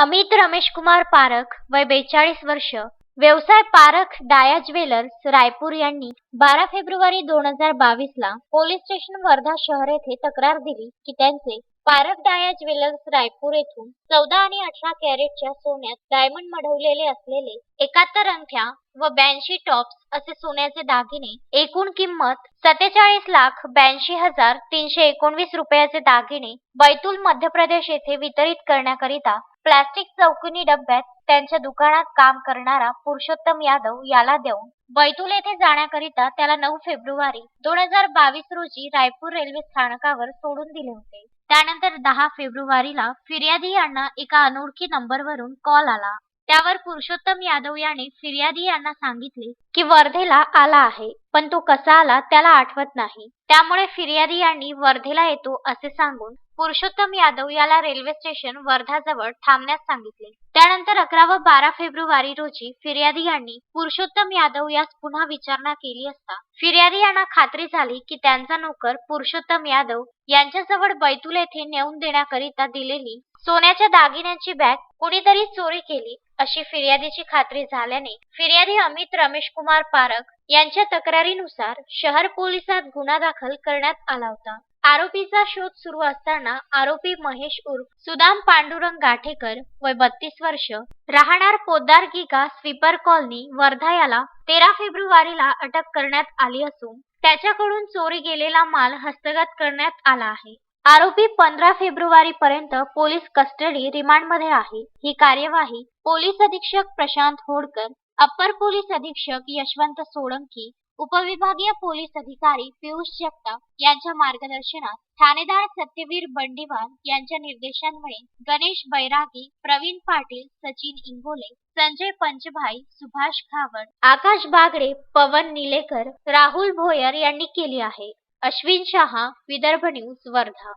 अमित रमेश कुमार पारख वय बेचाळीस वर्ष. व्यवसाय पारख डाया ज्वेलर्स रायपूर यांनी बारा फेब्रुवारी दोन हजार बावीस ला पोलीस स्टेशन वर्धा शहर येथे तक्रार दिली की त्यांचे पारख डाया ज्वेलर्स रायपूर येथून चौदा आणि अठरा कॅरेटच्या सोन्यात डायमंड मढवलेले असलेले एकाहत्तर अंगठ्या व ब्याऐंशी टॉप्स असे सोन्याचे दागिने एकूण किंमत सत्तेचाळीस लाख ब्याऐंशी हजार तीनशे एकोणवीस रुपयाचे दागिने बैतूल मध्य प्रदेश येथे वितरित करण्याकरिता प्लास्टिक चौकुनी डब्यात त्यांच्या दुकानात काम करणारा पुरुषोत्तम यादव याला देऊन बैतूल येथे जाण्याकरिता त्याला नऊ फेब्रुवारी दोन हजार बावीस रोजी रायपूर रेल्वे स्थानकावर सोडून दिले होते. त्यानंतर दहा फेब्रुवारीला फिर्यादी यांना एका अनोळखी नंबरवरून कॉल आला. त्यावर पुरुषोत्तम यादव याने फिर्यादी यांना सांगितले की वर्धेला आला आहे पण तो कसा आला त्याला आठवत नाही. त्यामुळे फिर्यादी यांनी वर्धेला येतो असे सांगून पुरुषोत्तम यादव याला रेल्वे स्टेशन वर्धाजवळ थांबण्यास सांगितले. त्यानंतर अकरा व बारा फेब्रुवारी रोजी फिर्यादी यांनी पुरुषोत्तम यादव यास पुन्हा विचारणा केली असता फिर्यादी यांना खात्री झाली की त्यांचा नोकर पुरुषोत्तम यादव यांच्याजवळ बैतूल येथे नेऊन देण्याकरिता दिलेली सोन्याच्या दागिन्यांची बॅग कुणीतरी चोरी केली अशी फिर्यादीची खात्री झाल्याने फिर्यादी अमित रमेश कुमार पारख यांच्या तक्रारीनुसार शहर पोलिसात गुन्हा दाखल करण्यात आला होता. आरोपीचा शोध सुरू असताना आरोपी महेश उर्फ सुदाम पांडुरंग गाठेकर वय बत्तीस वर्ष राहणार पोद्दार गिगा स्वीपर कॉलनी वर्धा याला तेरा फेब्रुवारीला अटक करण्यात आली असून त्याच्याकडून चोरी गेलेला माल हस्तगत करण्यात आला आहे. आरोपी पंधरा फेब्रुवारी पर्यंत पोलीस कस्टडी रिमांडमध्ये आहे. ही कार्यवाही पोलीस अधीक्षक प्रशांत होडकर अप्पर पोलीस अधीक्षक यशवंत सोळंकी उपविभागीय पोलीस अधिकारी पियुष जगताप यांच्या मार्गदर्शनात ठाणेदार सत्यवीर बंडीवाल यांच्या निर्देशांमुळे गणेश बैरागी प्रवीण पाटील सचिन इंगोले संजय पंचभाई सुभाष खावड आकाश बागडे पवन निलेकर राहुल भोयर यांनी केली आहे. अश्विन शहा विदर्भ न्यूज वर्धा.